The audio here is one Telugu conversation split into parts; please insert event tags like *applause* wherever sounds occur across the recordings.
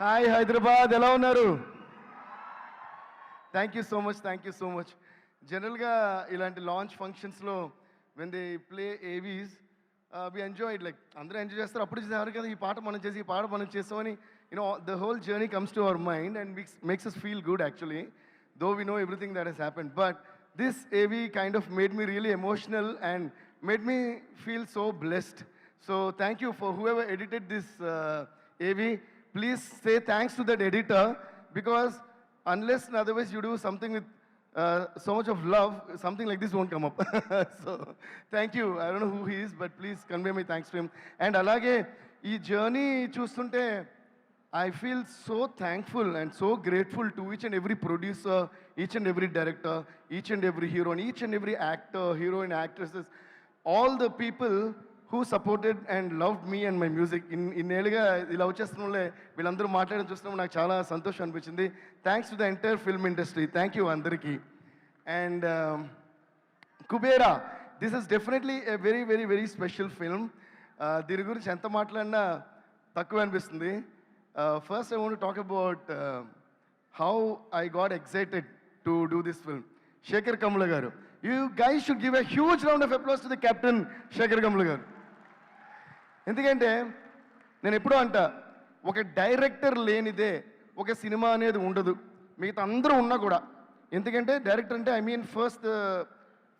హాయ్ హైదరాబాద్ ఎలా ఉన్నారు? Thank you so much thank you so much జనరల్గా ఇలాంటి లాంచ్ ఫంక్షన్స్లో when they play AVs we enjoy like అందరూ ఎంజాయ్ చేస్తారు. అప్పుడు చేసేవారు కదా ఈ పాట మనం చేసి ఈ పాట మనం చేసామని you know the whole journey comes to our mind and mix makes us feel good actually though we know everything that has happen but this AV kind of made me really emotional and made me feel so blessed so thank you for whoever edited this AV please say thanks to that editor because unless and otherwise you do something with uh, so much of love, something like this won't come up. so thank you. I don't know who he is, but please convey my thanks to him. And alage, ee journey chustunte, I feel so thankful and so grateful to each and every producer, each and every director, each and every hero, and each and every actor, hero and actresses, all the people who supported and loved me and my music in ఇన్నేళ్ళుగా ఇలా వచ్చేస్తున్నలే వీళ్ళందరూ మాట్లాడడం చూస్తున్నప్పుడు నాకు చాలా సంతోషం అనిపించింది. Thanks to the entire film industry thank you అందరికీ. And Kubera this is definitely a very very very special film దీని గురించి ఎంత మాట్లాడినా తక్కువ అనిపిస్తుంది. First I want talk about how I got excited to do this film Shekhar Kammula garu. You guy should give a huge round of applause to the captain Shekhar Kamala garu. ఎందుకంటే నేను ఎప్పుడూ అంట ఒక డైరెక్టర్ లేనిదే ఒక సినిమా అనేది ఉండదు. మిగతా అందరూ ఉన్నా కూడా. ఎందుకంటే డైరెక్టర్ అంటే I mean first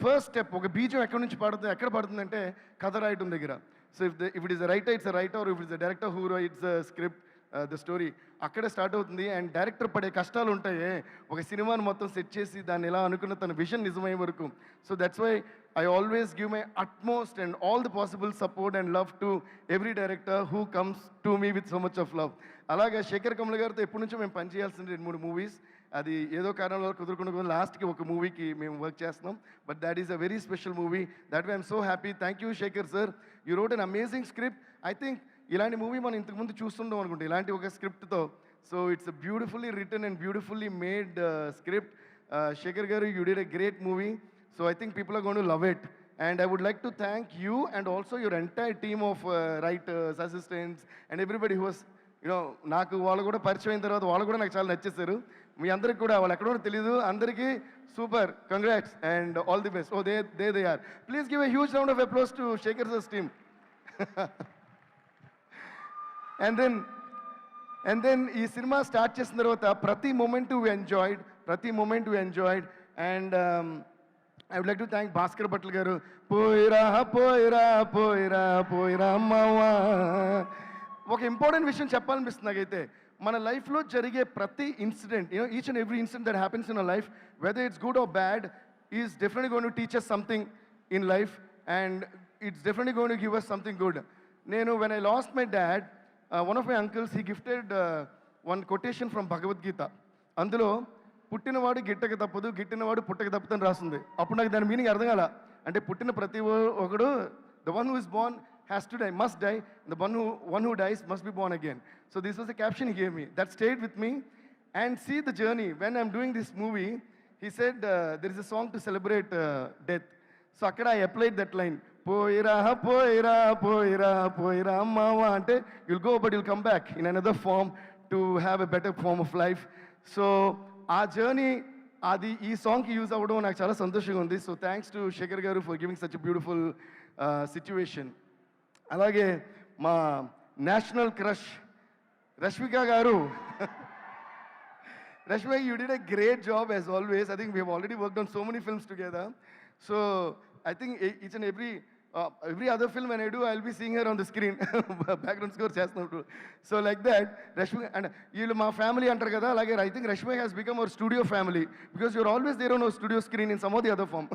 first step ఒక బీజం ఎక్కడి నుంచి పడుతుంది ఎక్కడ పడుతుందంటే కథ రాయటం దగ్గర. So if the if it is writer it's writer or if it's director who writes script the story అక్కడే స్టార్ట్ అవుతుంది అండ్ డైరెక్టర్ పడే కష్టాలు ఉంటాయి. ఒక సినిమాని మొత్తం సెట్ చేసి దాన్ని ఎలా అనుకున్న తన విజన్ నిజమయ్యే వరకు. So that's why I always give my utmost and all the possible support and love to every director who comes to me with so much of love అలాగే శేఖర్ కమల్ గారితో ఎప్పటి నుంచో మేము పనిచేయాల్సిన రెండు మూడు మూవీస్ అది ఏదో కారణంలో కుదురుకుండా లాస్ట్కి ఒక మూవీకి మేము వర్క్ చేస్తున్నాం. But that is a very special movie that why I'm so happy thank you Shekhar sir you wrote an amazing script I think ఇలాంటి మూవీ మనం ఇంతకుముందు చూస్తుండం అనుకుంటే? ఇలాంటి ఒక స్క్రిప్ట్తో. So it's beautifully written and beautifully made script Shekhar garu you did a great movie so I think people are going to love it and I would like to thank you and also your entire team of writers assistants and everybody who was you know నాకు వాళ్ళు కూడా పరిచయం అయిన తర్వాత వాళ్ళు కూడా నాకు చాలా నచ్చేసారు మీ అందరికి కూడా వాళ్ళు ఎక్కడో తెలియదు అందరికీ super. Congrats and all the best oh they they they are please give a huge round of applause to Shekhar సస్ team and then and then ఈ సినిమా స్టార్ట్ చేసిన తర్వాత ప్రతి మూమెంట్ వి ఎంజాయిడ్ ప్రతి moment we enjoyed and I would like to thank Bhaskar Bhatla garu. పోయిరా పోయిరా పోయిరా పోయిరా అమ్మవా ఒక ఇంపార్టెంట్ విషయం చెప్పాలనిపిస్తుంది నాకైతే. మన లైఫ్లో జరిగే ప్రతి incident you know each and every incident that happens in a life whether it's good or bad is definitely going to teach us something in life and it's definitely going to give us something good నేను when I lost my dad one of my uncles he gifted one quotation from Bhagavad Gita అందులో పుట్టినవాడు గిట్టక తప్పదు గిట్టినవాడు పుట్టక తప్పదని రాస్తుంది అప్పుడు నాకు దాని మీనింగ్ అర్థం కాల. అంటే పుట్టిన ప్రతి ఒకడు the one who is born has to die must die the one who one who dies must be born again so this was the caption gave me that stayed with me and see the journey when I'm doing this movie he said there is a song to celebrate death so అక్కడ ఐ అప్లైడ్ దట్ లైన్ పోయిరా పోయిరా పోయిరా పోయిరా. అమ్మావా అంటే you'll go but you'll come back in another form to have a better form of life so ఆ జర్నీ అది ఈ సాంగ్కి యూజ్ అవ్వడం నాకు చాలా సంతోషంగా ఉంది. So thanks to Shekhar garu for giving such beautiful situation అలాగే మా national crush Rashmika garu. Rashmika you did a great job as always I think we have already worked on so many films together so I think e- each every every uh, every other film when I do, I'll be seeing her on the screen. *laughs* Background score చేస్తున్నప్పుడు So like that, Rashmi and వీళ్ళు మా ఫ్యామిలీ అంటారు కదా అలాగే I think Rashmi has become our studio family because you're always there on our studio screen in some or the other form.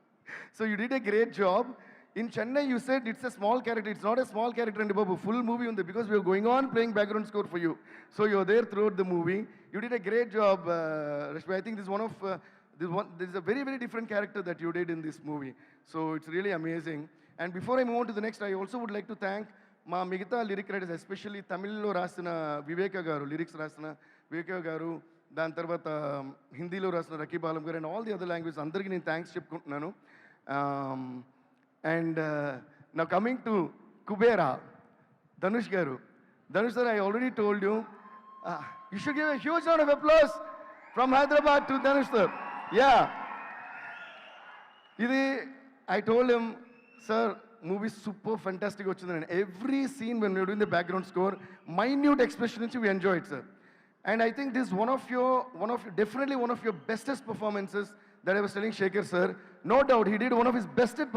*laughs* so you did a great job. In Chennai, you said it's a small character. It's not a small character in the Babu. Full movie on the because we are going on playing background score for you. So you're there throughout the movie. You did a great job, uh, Rashmi. I think this is one of uh, this one. This is a very very different character that you did in And before I move to the next I also would like to thank మా మిగతా లిరిక్ రైటర్స్ ఎస్పెషల్లీ తమిళ్ళో రాసిన వివేక గారు లిరిక్స్ రాసిన వివేక గారు దాని తర్వాత హిందీలో రాసిన రకీబాలం గారు and all the other language అందరికీ నేను థ్యాంక్స్ చెప్పుకుంటున్నాను. అండ్ నా coming to Kubera Dhanush garu. Dhanush sir I already told you you should give huge noun from Hyderabad to Dhanush sir yeah ఇది I told em sir movie super fantastic వచ్చిందండి every scene when doing the background score minute expression నుంచి we enjoy it sir and I think this one of your one of definitely one of your bestest performances that I was telling Shekhar sir no doubt he did one of his bestest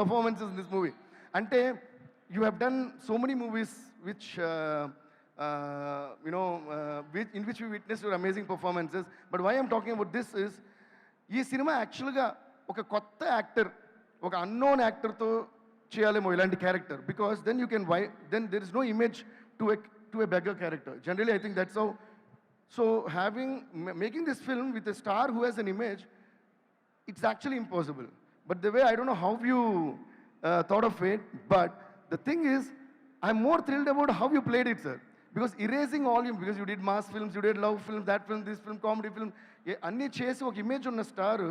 performances in this movie అంటే you have done so many movies which you know which in which you witness your amazing performances but why I'm talking about this is ఈ సినిమా యాక్చువల్గా ఒక కొత్త యాక్టర్ ఒక అన్నోన్ యాక్టర్తో చేయాలేమో ఇలాంటి character because then you can why then there is no image to a to a beggar character generally I think that's how so having making this film with a star who has an image it's actually impossible. But the way I don't know how you uh, thought of it, but the thing is, I'm more thrilled about how you played it, sir. Because erasing all you, because you did mass films, you did love film, that film, this film, comedy film, ఏ- అన్ని చేసి ఒక ఇమేజ్ ఉన్న star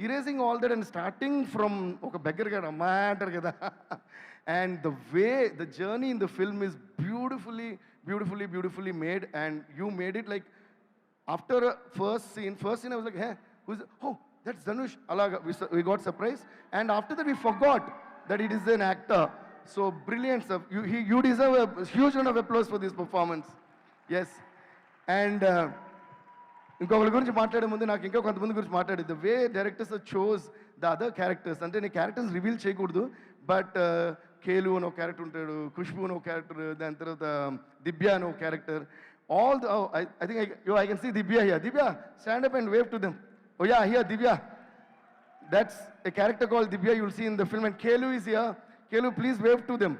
erasing all that and starting from okay, beggar matter. *laughs* And the way, the journey in the film is beautifully, beautifully, beautifully made. And you made it like, after a first scene, first scene I was like, hey, who's, oh, that's Dhanush. Alaga. We, we got surprised. And after that we forgot that it is an actor. So brilliant sir. You, deserve a huge round of applause for this performance. Yes. And... Uh, ఇంకొకరి గురించి మాట్లాడే ముందు నాకు ఇంకా కొంతమంది గురించి మాట్లాడేది the way directors chose the other characters అంటే నేను క్యారెక్టర్స్ రివీల్ చేయకూడదు బట్ కేలు అని ఒక క్యారెక్టర్ ఉంటాడు ఖుష్బు అని ఒక క్యారెక్టర్ దాని తర్వాత దివ్య అని ఒక character all the I think yo I can see Divya here Divya stand up and wave to them oh yeah here Divya that's a character call Divya you'll see in the film and Kelu is here Kelu please wave to them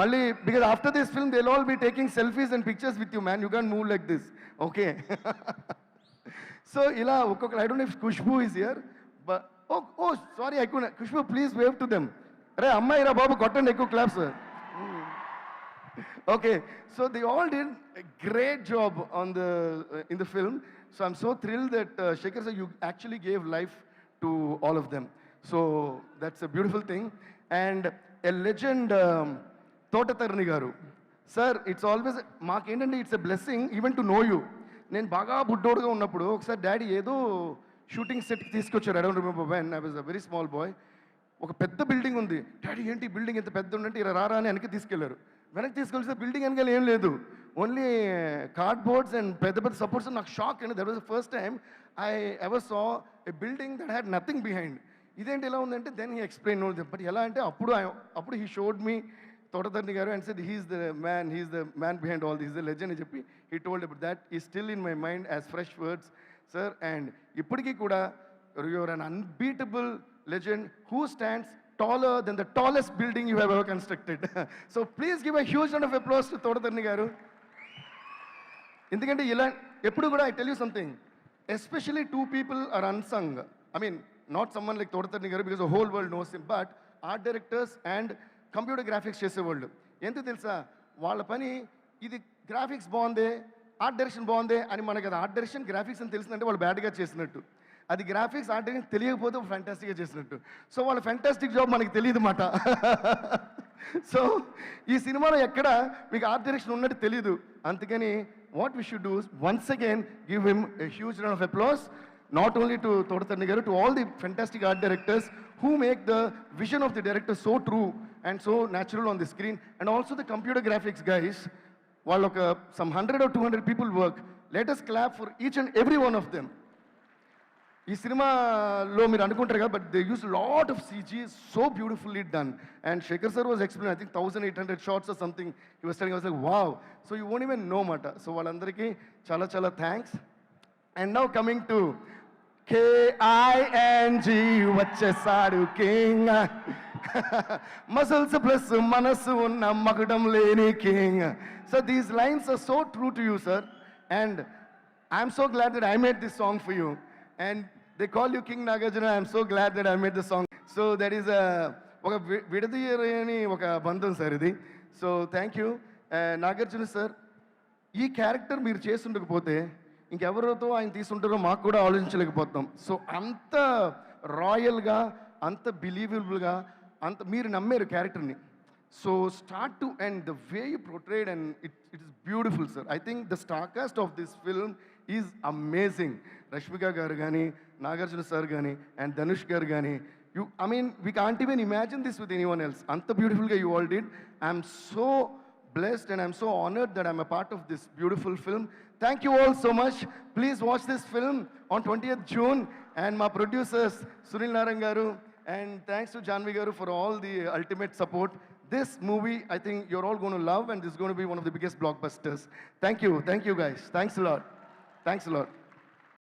మళ్ళీ because after this film they all be taking selfies and pictures with you man you can move like this okay so ఇలా ఒక్కొక్క I don't if Khushbu is here but oh oh sorry I could Khushbu please wave to them అరే అమ్మాయి రా బాబు కొట్టండి ఎక్కువ claps Okay, so they all did a great job on the uh, in the film. So I'm so thrilled that uh, Shekhar sir, you actually gave life to all of them. So that's a beautiful thing. Thota Tharani garu sir it's always మాకేంటంటే it's a blessing even to know you నేను బాగా బుడ్డోడుగా ఉన్నప్పుడు ఒకసారి డాడీ ఏదో షూటింగ్ సెట్కి తీసుకొచ్చారు. I don't remember when I was a very small boy ఒక పెద్ద బిల్డింగ్ ఉంది. డాడీ ఏంటి బిల్డింగ్ ఎంత పెద్ద ఉందంటే ఇలా రారా అని వెనక్కి తీసుకెళ్ళారు. వెనక్కి తీసుకెళ్తే బిల్డింగ్ వెనకాల ఏం లేదు. ఓన్లీ కార్డ్బోర్డ్స్ అండ్ పెద్ద పెద్ద సపోర్ట్స్ నాకు షాక్ అండి. That was first time I ever saw a building that had nothing behind ఇదేంటి ఎలా ఉందంటే దెన్ హీ ఎక్స్ప్లెయిన్ బట్ ఎలా అంటే అప్పుడు I- అప్పుడు హీ షోడ్ మీ తోటతర్ని గారు and said he's the man he's the man behind all this the legend అని చెప్పి హీ టోల్డ్ అబౌట్ దాట్ ఈ still in my mind as fresh words sir and ఇప్పటికీ కూడా your an unbeatable legend who stands taller then the tallest building you have ever constructed so please give a huge and of applause to Thota Tharani గారు ఎందుకంటే ఇలా ఎప్పుడు కూడా I tell you something especially two people are unsung I mean not someone like Thota Tharani గారు because whole world knows him but art directors and computer graphics చేసేవాళ్ళు. ఎందుకు తెలుసా? వాళ్ళ పని ఇది గ్రాఫిక్స్ బాగుంది ఆర్ట్ డైరెక్షన్ బాగుంది అని మనకి అది ఆర్ట్ డైరెక్షన్ గ్రాఫిక్స్ అని తెలిసిందంటే వాళ్ళు బ్యాడ్గా చేసినట్టు. అది గ్రాఫిక్స్ ఆర్ట్ డైరెక్షన్ తెలియకపోతే ఫ్యాంటాస్టిక్గా చేసినట్టు. సో వాళ్ళ ఫ్యాంటాస్టిక్ జాబ్ మనకి తెలియదు మాట. *laughs* సో ఈ సినిమాలో ఎక్కడ మీకు ఆర్ట్ డైరెక్షన్ ఉన్నట్టు తెలియదు అందుకని what we should do once again give him a huge round of applause not only to తోడతండి garu to all the fantastic art directors who make the vision of the director so true and so natural on the screen and also the computer graphics guys వాళ్ళు ఒక some hundred or two hundred people work latest clap for each and every one of them ఈ సినిమాలో మీరు అనుకుంటారు కదా but they use lot of CG so beautifully done and Shekhar sir was explain I think thousand eight hundred shots or something ఈ was was like wow so you own even no మాట సో వాళ్ళందరికీ చాలా చాలా thanks and now coming to K I N G వచ్చేసాడు కింగ్ మసల్స్ ప్లస్ మనస్సు ఉన్న మగడం లేని king so these lines are so true to you sir and I'm so glad that I made this song for you and they call you king Nagarjuna I'm so glad that I made this song so that is ఒక వి- విడదీయని ఒక బంధం సార్ ఇది. So thank you Nagarjuna sir ఈ క్యారెక్టర్ మీరు చేస్తుండకపోతే ఇంకెవరితో ఆయన తీసుంటారో మాకు కూడా ఆలోచించలేకపోతాం. సో అంత రాయల్గా అంత బిలీవబుల్గా అంత మీరు నమ్మారు క్యారెక్టర్ని. So start to and the way you portrayed and it it is beautiful sir. I think the starcast of this film is amazing. Rashmika garu కానీ నాగార్జున సార్ కానీ అండ్ ధనుష్ గారు కానీ you I mean we can't even imagine this with any one else. అంత బ్యూటిఫుల్గా you all did. I'm so blessed and I'm so honored that I'm a part of this beautiful film. Thank you all so much. Please watch this film on 20th June. And my producers, Sunil Narangaru, and thanks to Janvi Garu for all the ultimate support. This movie, I think you're all going to love, and this is going to be one of the biggest blockbusters. Thank you. Thank you, guys. Thanks a lot. Thanks a lot.